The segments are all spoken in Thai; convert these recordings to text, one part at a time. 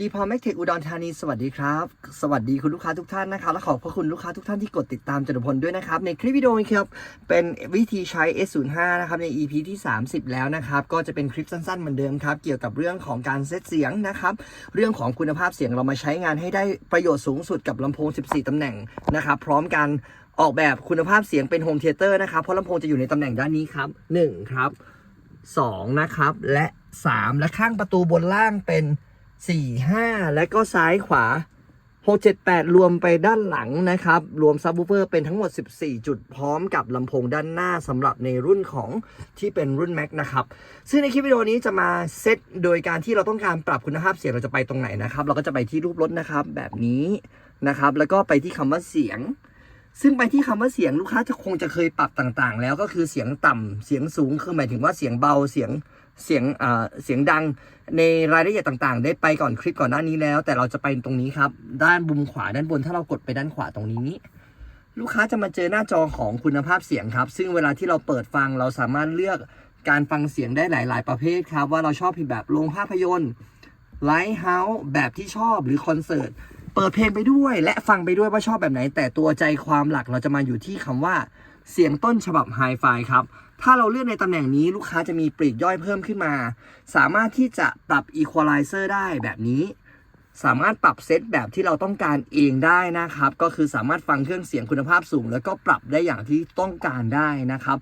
ดีพอแม็กเทคอุดรธานีสวัสดีครับ สวัสดีคุณลูกค้าทุกท่านนะครับ และขอบพระคุณลูกค้าทุกท่านที่กดติดตามจตุพลด้วยนะครับ ในคลิปวิดีโอนี้ครับ เป็นวิธีใช้ S05 นะครับ ใน EP ที่ 30 แล้วนะครับ ก็จะเป็นคลิปสั้นๆเหมือนเดิมครับ เกี่ยวกับเรื่องของการเซตเสียงนะครับ เรื่องของคุณภาพเสียงเรามาใช้งานให้ได้ประโยชน์สูงสุดกับลำโพง 14 ตำแหน่งนะครับ พร้อมกันออกแบบคุณภาพเสียงเป็นโฮมเทเตอร์นะครับ เพราะลำโพงจะอยู่ในตำแหน่งด้านนี้ครับหนึ่งครับ2นะครับ และ 3 และข้างประตูบนล่างเป็น 4 5และก็ซ้ายขวา 6 7 8 รวมไปด้านหลังนะครับ รวมซับวูเฟอร์เป็นทั้งหมด 14 จุดพร้อมกับลำโพงด้านหน้าสำหรับในรุ่นของที่เป็นรุ่น Mac นะครับ ซึ่งในคลิปวิดีโอนี้จะมาเซตโดยการที่เราต้องการปรับคุณภาพเสียงเราจะไปตรงไหนนะครับ เราก็จะไปที่รูปรถนะครับแบบนี้นะครับ แล้วก็ไปที่คำว่าเสียง ซึ่งไปที่คำว่าเสียงลูกค้าจะคงจะเคยปรับต่างๆ แล้วก็คือเสียงต่ำเสียงสูงคือหมายถึงว่าเสียงเบาเสียงเสียงอ่าเสียงดังในรายละเอียดต่างๆ ได้ไปก่อนคลิปก่อนหน้านี้แล้ว แต่เราจะไปตรงนี้ครับ ด้านบุมขวาด้านบนถ้าเรากดไปด้านขวาตรงนี้ ลูกค้าจะมาเจอหน้าจอของคุณภาพเสียงครับ ซึ่งเวลาที่เราเปิดฟังเราสามารถเลือกการฟังเสียงได้หลาย ๆ ประเภทครับ ว่าเราชอบแบบโรงภาพยนตร์ไลท์เฮาส์แบบที่ชอบหรือคอนเสิร์ต เปิดเพลงไปด้วยและฟังไปด้วยว่าชอบแบบไหน แต่ตัวใจความหลักเราจะมาอยู่ที่คำว่าเสียงต้นฉบับไฮไฟครับ ถ้าเราเลือกในตำแหน่งนี้ลูกค้าจะมีปลีกย่อยเพิ่มขึ้นมา สามารถที่จะปรับ Equalizer ได้แบบนี้ สามารถปรับเซตแบบที่เราต้องการเองได้นะครับ ก็คือสามารถฟังเครื่องเสียงคุณภาพสูง แล้วก็ปรับได้อย่างที่ต้องการได้นะครับ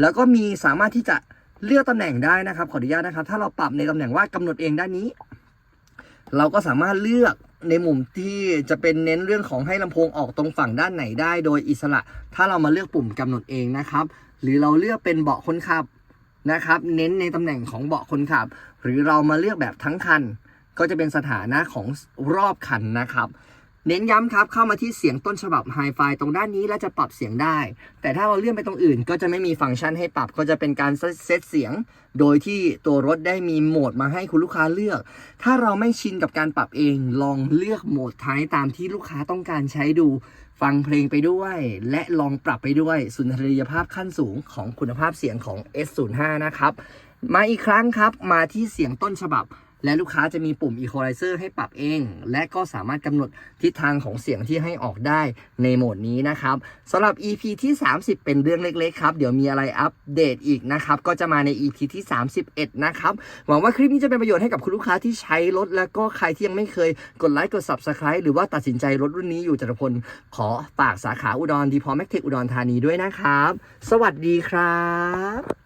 แล้วก็มีสามารถที่จะเลือกตำแหน่งได้นะครับ ขออนุญาตนะครับ ถ้าเราปรับในตำแหน่งว่ากำหนดเองด้านนี้ เราก็สามารถเลือก ในมุมที่จะเป็นเน้นเรื่องของให้ลำโพงออกตรงฝั่งด้านไหนได้โดยอิสระ ถ้าเรามาเลือกปุ่มกำหนดเองนะครับ หรือเราเลือกเป็นเบาะคนขับนะครับ เน้นในตำแหน่งของเบาะคนขับ หรือเรามาเลือกแบบทั้งคัน ก็จะเป็นสถานะของรอบคันนะครับ เน้นย้ำครับ เข้ามาที่เสียงต้นฉบับไฮไฟตรงด้านนี้แล้วจะปรับเสียงได้ แต่ถ้าเราเลื่อนไปตรงอื่น ก็จะไม่มีฟังก์ชันให้ปรับ ก็จะเป็นการเซตเสียง โดยที่ตัวรถได้มีโหมดมาให้คุณลูกค้าเลือก ถ้าเราไม่ชินกับการปรับเอง ลองเลือกโหมดท้ายตามที่ลูกค้าต้องการใช้ดู ฟังเพลงไปด้วย และลองปรับไปด้วยสุนทรียภาพขั้นสูงของคุณภาพเสียงของ S05 นะครับ มาอีกครั้งครับ มาที่เสียงต้นฉบับ และลูกค้าจะมีปุ่ม Equalizer ให้ปรับเอง และก็สามารถกำหนดทิศทางของเสียงที่ให้ออกได้ในโหมดนี้นะครับสำหรับ EP ที่ 30 เป็นเรื่องเล็กๆครับ เดี๋ยวมีอะไรอัปเดตอีกนะครับ ก็จะมาใน EP ที่ 31 นะครับ หวังว่าคลิปนี้จะเป็นประโยชน์ให้กับคุณลูกค้าที่ใช้รถ แล้วก็ใครที่ยังไม่เคยกดไลค์กด Subscribe หรือว่าตัดสินใจรถรุ่นนี้อยู่จตุพลขอฝากสาขาอุดรดีพอแม็กเทคอุดรธานีด้วยนะครับ สวัสดีครับ